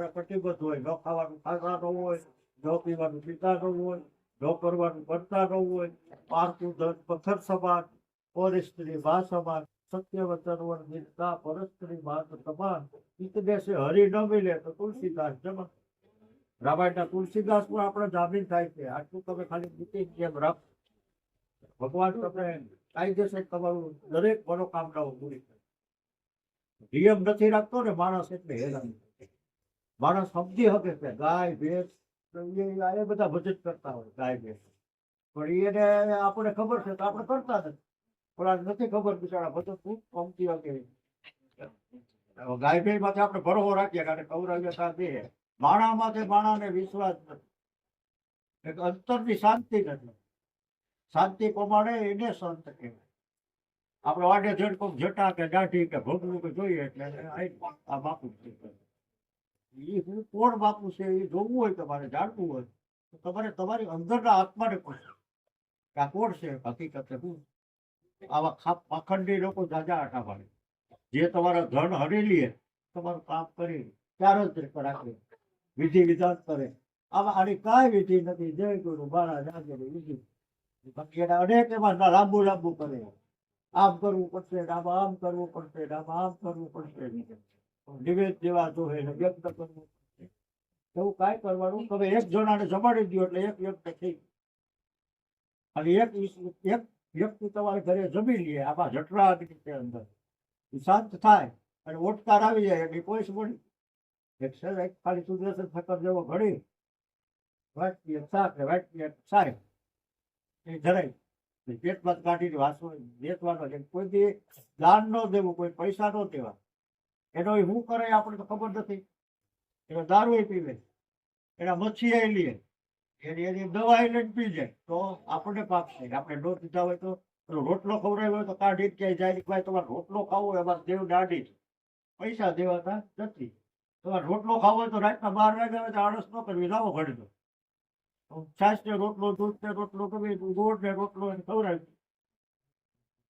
તમારે કટિબદ્ધ હોય. ન ખાવાનું ખાતા ન હોય, ન પીવાનું પીતા ન હોય, ન કરવાનું કરતા ન હોય. પારકું ધન પથ્થર સમાન પરિસ્ત્રી મા સમાન સત્ય વચન વર્ણિતા પરસ્ત્રી માત સમાન. ઇતદેશે હરિ ન મિલે તો તુલસીદાસ જમા. રામાયણના તુલસીદાસ પણ આપણે જામીન થાય છે. આટલું તમે ખાલી નીતિ જેમ રાખ. ભગવાન તમને કાયદેસર તમારું દરેક મનોકામનાઓ પૂરી કરે. નિયમ નથી રાખતો ને માણસ એટલે હેરાન. માણસ સમજી શકે છે ગાય, ભેંસ એ બધા ભજન કરતા હોય, ગાય, ભેંસ. પણ એને આપણને ખબર છે તો આપણે કરતા નથી. પણ નથી ખબર બિચારા ભજન ખૂબ કમતી હકે ગાય, ભેંસમાંથી આપણે ભરોસો રાખીએ કારણ કે કૌરવ્ય બે માણા માથે માણાને વિશ્વાસ નથી. એક અંતરની શાંતિ નથી. શાંતિ પ્રમાણે એને સંત કહેવાય. આપણે વાડે જડ કોક જટા કે દાઢી કે ભોગવું કે જોઈએ એટલે આ બાપુ એ હું કોણ બાપુ છે એ જોવું હોય, તમારે જાણવું હોય, તો તમારે તમારી અંદરના આત્માને કે આ કોણ છે? હકીકતે હું. આવા ખાપ પાખંડી લોકો જાજા આટા પાડે. જે તમારા ધન હરી લે તમારું કામ કરી ત્યારે જ રાખે. વિધિ વિધાન કરે. આવા આની કાંઈ વિધિ નથી. જય ગુરુ મારા જાગે વિધિ. બાકી એના અનેક એમાં લાંબુ લાંબુ કરે. આમ કરવું પડશે ડાબા આમ કરવું પડશે ડાબા આમ કરવું પડશે નિવેદ દેવાતો હોય એને વ્યક્ત કરવું. એવું કાંઈ કરવાનું? તમે એક જણાને જમાડી દો એટલે એક વ્યક્ત થઈ અને એક એક વ્યક્તિ તમારે ઘરે જમી લે. આમાં જઠરાટ રીતે અંદર. ઈ શાંત થાય અને ઓટકાર આવી જાય એટલે કોઈ મળી એક છે એક ખાલી સુદર્શન ઠક્કર જેવો ઘડી. વાટકી એક શાક ને વાટકી એક સારી એ ધરાય પેટમાં કાઢીને વાસવો વેચવાનો છે. કોઈ દાન ન દેવું, કોઈ પૈસા ન દેવા. એનો શું કરે આપણે તો ખબર નથી. એનો દારૂ પીવે એના મચ્છી લે. એની એની દવા લઈને પી જાય તો આપણને પાક થાય આપણે ન પીતા હોય તો રોટલો ખવડાવ્યો હોય તો કાઢી ક્યાંય જાય ભાઈ, તમારે રોટલો ખાવો એમાં દેવ દાઢી. પૈસા દેવાતા નથી. તમારે રોટલો ખાવો હોય તો રાતના બાર વાગ્યા હોય તો આળસ ન કરવી લાવો ઘડતો દો છાશ ને રોટલો દૂધ ને રોટલો, ગમે તે ગોળ ને રોટલો એને ખવડાવી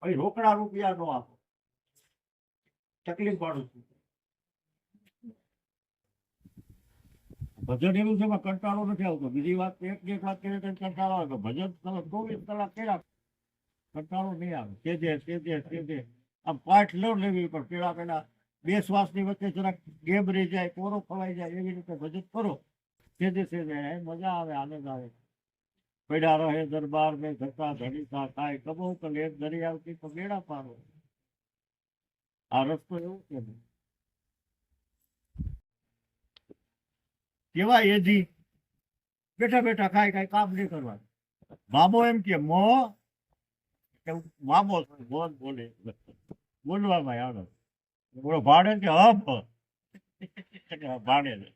પછી રોકડા રૂપિયા નો આપો. તકલીફ પાડું છું. ભજન એવું છે એમાં કંટાળો નથી આવતો. બીજી વાત એક એક વાત કરીએ તો કંટાળો આવે. ભજન તમે ચોવીસ કલાક કર્યા, કંટાળો નહીં આવે. સેજે સેજે સેજે આમ પાઠ લો લેવી પણ પેલા પેલા બે શ્વાસની વચ્ચે જરાક ગેમ રહી જાય, કોરો ખવાઈ જાય, એવી રીતે ભજન કરો. કે જે છે મજા આવે, આનંદ આવે. પડ્યા રહે દરબાર મેં ધક્કા ધડી થાય કબો તો લેપ ધરી આવતી તો બેડા પાડો. આ રસ્તો એવું કે કેવા એજી બેઠા બેઠા ખાય કાંઈ કામ નહીં કરવાનું. મામો એમ કે, મો. કે મામો બોલ, બોલે. બોલવામાં આવે. બોલો, ભાડે કે હપ ભાડે.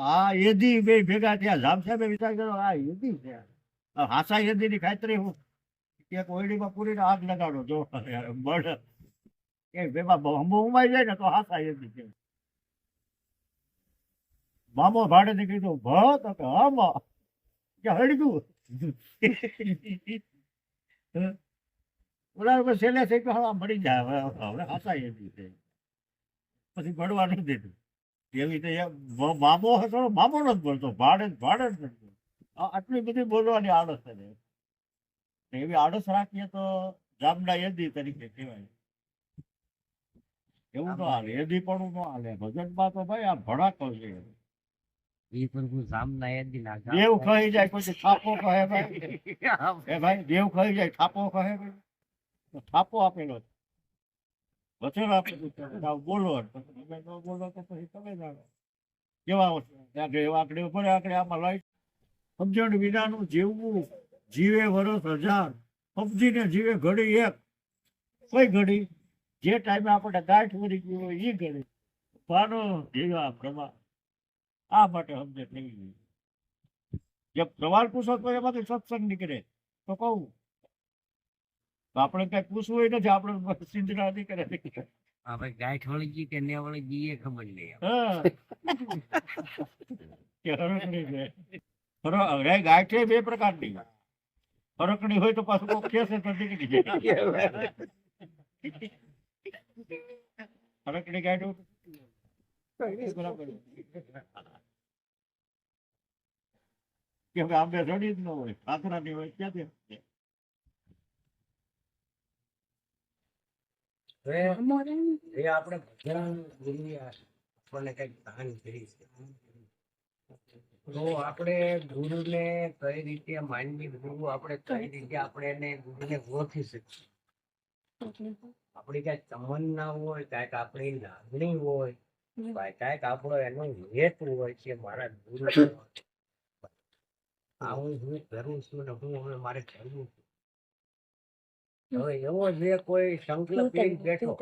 આ એદી બે ભેગા થયા. જામ સાહેબે વિચાર કર્યો, આ એદી છે. હાસા એદી ની ખાતરી હું. એક ઓયડીમાં પૂરીને આગ લગાડો. જો બળ. એ ભેગા હંબો ઉમાઈ જાય ને તો હાસા એ છે મામો ભાડે ને કીધું ભ, તો કે હમ કે હળગું પછી ભણવા નથી દેતું એવી રીતે મામો હતો, મામો નથી બોલતો ભાડે ભાડે જ નથી આટલી બધી બોલવાની આળસ છે એવી આળસ રાખીએ તો જામના યદી તરીકે કહેવાય. એવું તો હાલે એ પણ ન હાલે. ભજનમાં તો ભાઈ આ ભડાકો છે. એ પ્રભુ જામના એ ના દેવ ખાઈ જાય કોઈ થાપો કહે ભાઈ. એ ભાઈ દેવ ખાઈ જાય થાપો કહે ભાઈ. થાપો આપેલો છે. વચન આપેલું છે. બોલો તમે ન બોલો તો પછી તમે જાણો. કેવા આગળ ઉપર આગળ આમાં લઈ સમજણ વિનાનું જીવવું જીવે વરસ હજાર. સમજીને જીવે ઘડી એક. કોઈ ઘડી જે ટાઈમે આપણે ગાંઠ મરી ગયું હોય એ ગણે. પાનો જેવા પ્રમા આ માટે સમજે થઈ ગઈ જે સવાલ પૂછો તો એમાંથી સત્સંગ નીકળે. તો કહું. તો આપણે કઈ પૂછવું હોય નથી આપણે સિંધના નહીં કરે આપણે ગાંઠ વળી ગઈ કે ને વળી ગઈ એ ખબર નહીં છે. હવે ગાંઠે બે પ્રકારની હરકણી હોય. તો પાછું કહેશે તો નીકળી જાય. એ આપણે ભજન ગુરુએ આપણને કંઈક દાન કરી છે. તો આપણે ગુરુને કઈ રીતે માનવી, ગુરુ આપણે કઈ રીતે આપણે એને ગુરુને ઓળખી શકીએ? આપણી ક્યાંક તમન્ના હોય કાંઈક આપણી લાગણી હોય કાંઈક આપણો એનો હેતુ હોય છે મારા ગુરુ આ હું હું કરું છું ને હું હવે મારે કરવું છું. હવે એવો જે કોઈ સંકલ્પ લઈને બેઠો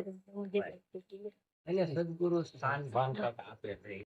એને સદગુરુ સ્થાન ભાન આપે છે.